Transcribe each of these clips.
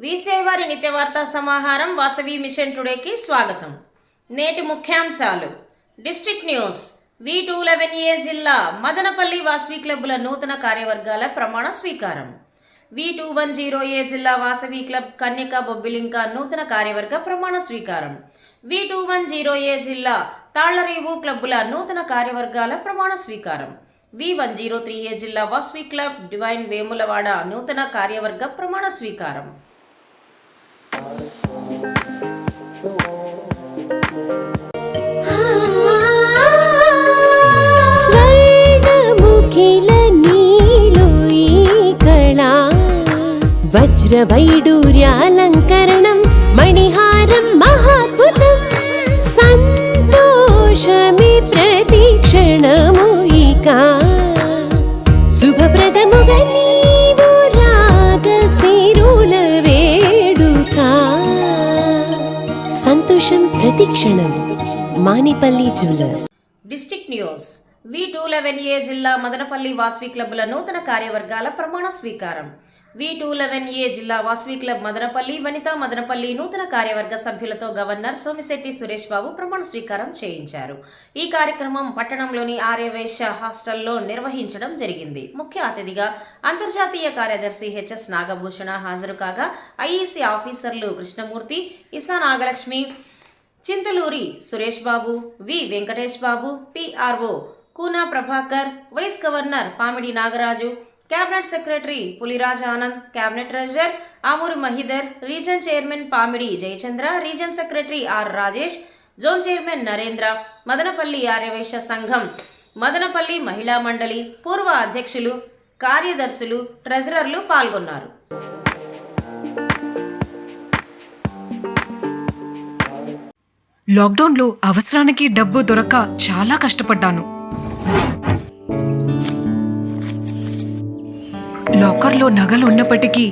జై వాసవి వీసేవారి సమాహారం వాసవి మిషన్ టుడేకి స్వాగతం. నేటి ముఖ్యాంశాలు. District news. V two eleven A జిల్లా మదనపల్లి వాసవి క్లబ్బుల నూతన కార్యవర్గాల ప్రమాణ స్వీకారం. V two one zero A జిల్లా వాసవి క్లబ్ కన్యక బొబ్బిలింక నూతన కార్యవర్గ ప్రమాణ స్వీకారం. V two one zero A జిల్లా తాళ్ళరేవు క్లబ్బుల నూతన కార్యవర్గాల ప్రమాణ స్వీకారం. V one zero three A జిల్లా వాస్వి క్లబ్ డివైన్ వేములవాడ నూతన కార్యవర్గ ప్రమాణ స్వీకారం. వజ్రవైడూర్యాలంకరణం మణిహారం మహాద్భుతం సంతోషమి ప్రతిక్షణము ఇక శుభప్రదముగా నీవు రాగశిరుల వేడుక సంతోషం ప్రతిక్షణం Manipalli jewellers district news V two eleven A జిల్లా మదనపల్లి వాస్వి క్లబ్ల నూతన కార్యవర్గాల ప్రమాణ స్వీకారం వి టూ లెవెన్ ఏ జిల్లా వాసవి క్లబ్ మదనపల్లి వనితా మదనపల్లి నూతన కార్యవర్గ సభ్యులతో గవర్నర్ సోమిశెట్టి సురేష్ బాబు ప్రమాణ స్వీకారం చేయించారు. ఈ కార్యక్రమం పట్టణంలోని ఆర్యవైశ్య హాస్టల్లో నిర్వహించడం జరిగింది. ముఖ్య అతిథిగా అంతర్జాతీయ కార్యదర్శి హెచ్ఎస్ నాగభూషణ హాజరు కాగా ఐఈసీ ఆఫీసర్లు Krishnamurthy Isa Nagalakshmi Chintaluri Suresh Babu V Venkatesh Babu PRO Kuna Prabhakar vice governor Pamidi Nagaraju cabinet secretary Puliraj Anand cabinet treasurer Amuru Mahidhar region chairman Pamidi Jayachandra region secretary R Rajesh zone chairman Narendra Madanapalle Aryavysya సంఘం మదనపల్లి మహిళా మండలి పూర్వ అధ్యక్షులు కార్యదర్శులు ట్రెజరర్లు పాల్గొన్నారు లాక్డౌన్లో అవసరానికి డబ్బు దొరక్క చాలా కష్టపడ్డాను. లాకర్లో నగలు ఉన్నప్పటికీ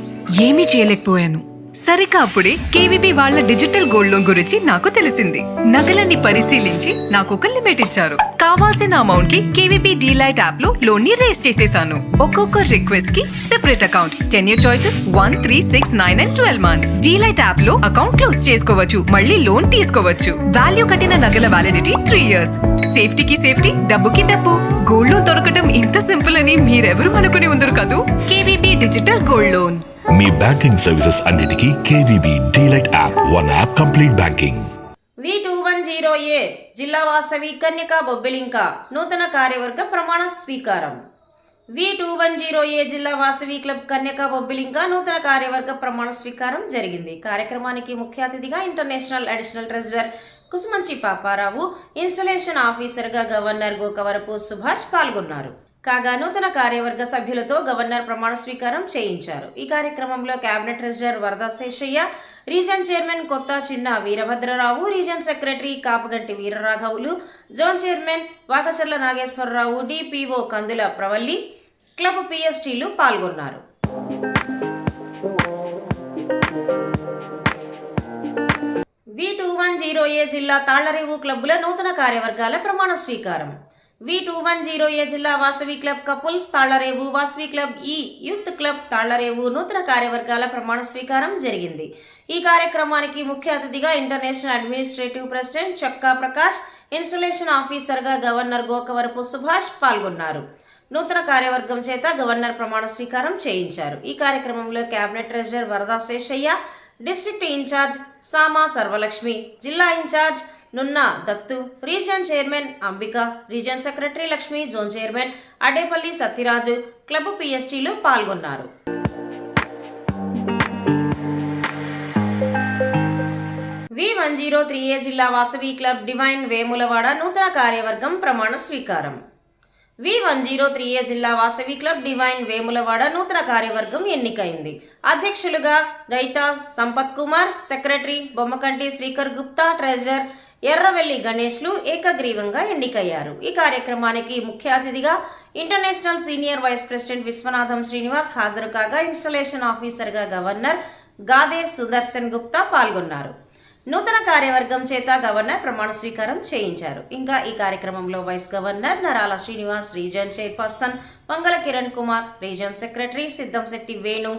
ఏమీ చేయలేకపోయాను. సరిగా అప్పుడే కేవీబీ వాళ్ళ డిజిటల్ గోల్డ్ లోన్ గురించి నాకు తెలిసింది. నగలన్నీ పరిశీలించి నాకు ఒక లిమిట్ ఇచ్చారు. కావాల్సిన అమౌంట్కి కేవీబీ డీలైట్ యాప్లో లోన్ని రేస్ చేసేసాను. ఒక్కొక్క రిక్వెస్ట్కి separate account. Ten year choices one three six nine and twelve months. Delight యాప్లో అకౌంట్ క్లోజ్ చేసుకోవచ్చు. మళ్ళీ లోన్ తీసుకోవచ్చు. వాల్యూ కట్టిన నగల వ్యాలిడిటీ త్రీ ఇయర్స్. సేఫ్టీకి సేఫ్టీ డబ్బుకి డబ్బు. గోల్డ్ లోన్ దొరకటం ఇంత సింపుల్ అని మీరెవరు అనుకుని ఉండరు కదూ? KVB digital gold loan. మీ బ్యాంకింగ్ సర్వీసెస్ అన్నిటికీ KVB DLite app. One app complete banking. V two one zero A జిల్లా వాసవి కన్యక బొబ్బిలింక. నూతన కార్యవర్గ ప్రమాణ స్వీకారం. V two one zero A జిల్లా వాసవి క్లబ్ కన్యక బొబ్బిలింక నూతన కార్యవర్గ ప్రమాణ స్వీకారం జరిగింది. కార్యక్రమానికి ముఖ్య అతిథిగా international additional treasurer Kusumanchi Paparao installation ఆఫీసర్గా గవర్నర్ గోకవరపు సుభాష్ పాల్గొన్నారు. కాగా నూతన కార్యవర్గ సభ్యులతో గవర్నర్ ప్రమాణ స్వీకారం చేయించారు. ఈ కార్యక్రమంలో కేబినెట్ ట్రెజరర్ వరద Seshayya region chairman Kotha Chinna Veerabhadrarao region secretary Kapaganti వీరరాఘవులు zone chairman Vakacharla Nageswararao DPO Kandula Pravalli club పిఎస్టీలు పాల్గొన్నారు. జీరో ఏ జిల్లా తాళ్ళరేవు క్లబ్బుల నూతన కార్యవర్గాల ప్రమాణ స్వీకారం. V two one zero A జిల్లా Vasavi club couples Tallarevu Vasavi club ఈ యూత్ క్లబ్ తాళ్ళరేవు నూతన కార్యవర్గాల ప్రమాణ స్వీకారం జరిగింది. ఈ కార్యక్రమానికి ముఖ్య అతిథిగా international administrative president Chakka Prakash installation ఆఫీసర్గా గవర్నర్ గోకవరపు సుభాష్ పాల్గొన్నారు. నూతన కార్యవర్గం చేత గవర్నర్ ప్రమాణ స్వీకారం చేయించారు. ఈ కార్యక్రమంలో cabinet treasurer Varada Seshaiah district in charge Sama Sarvalakshmi జిల్లా in charge Nunna Dattu region chairman Ambika region secretary Lakshmi zone chairman Adepalli Satyaraju club పిఎస్టీలు పాల్గొన్నారు. V one zero three A జిల్లా వాసవి క్లబ్ డివైన్ వేములవాడ నూతన కార్యవర్గం ప్రమాణ స్వీకారం. V one zero three A జిల్లా Vasavi club divine Vemulawada నూతన కార్యవర్గం ఎన్నికైంది. అధ్యక్షులుగా రైతా సంపత్ కుమార్ సెక్రటరీ బొమ్మకంటి శ్రీకర్ గుప్తా ట్రెజరర్ ఎర్రవెల్లి గణేష్లు ఏకగ్రీవంగా ఎన్నికయ్యారు. ఈ కార్యక్రమానికి ముఖ్య అతిథిగా international senior vice president Vishwanatham Srinivas హాజరు కాగా ఇన్స్టలేషన్ ఆఫీసర్గా గవర్నర్ గాదే సుదర్శన్ గుప్తా పాల్గొన్నారు. నూతన కార్యవర్గం చేత గవర్నర్ ప్రమాణ స్వీకారం చేయించారు. ఇంకా ఈ కార్యక్రమంలో వైస్ గవర్నర్ నరాల Srinivas region chairperson Mangala Kiran Kumar region secretary Siddhamsetti Venu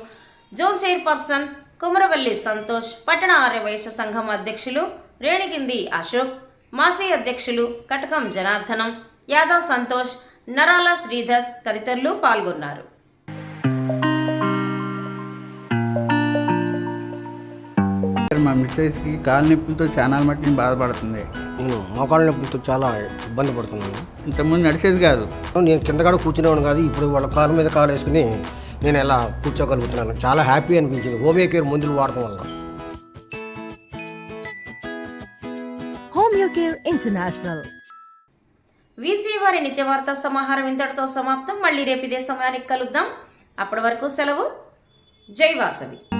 zone chairperson Kumaravalli Santosh పట్టణ ఆర్య వైశ్య సంఘం అధ్యక్షులు రేణికింది అశోక్ మాసీ అధ్యక్షులు కటకం జనార్దనం యాదవ్ సంతోష్ నరాల శ్రీధర్ తదితరులు పాల్గొన్నారు. మిస్సెస్కి కాలు నొప్పులతో చాలా మట్టి బాధపడుతుంది. నేను మోకాళ్ళ నొప్పులతో చాలా ఇబ్బంది పడుతున్నాను. ఇంతకుముందు నడిచేది కాదు. నేను కింద కూడా కూర్చునేవాడు కాదు ఇప్పుడు వాళ్ళ కాలు మీద కాలు వేసుకుని నేను ఎలా కూర్చోగలుగుతున్నాను. చాలా హ్యాపీ అనిపించింది. హోమియో కేర్ మందులు వాడటం వల్ల. Homeocare International. వీసీ వారి నిత్యవార్తా సమాహారం ఇంతటితో సమాప్తం. మళ్ళీ రేపు ఇదే సమయానికి కలుద్దాం. అప్పటి వరకు సెలవు. జై వాసవి.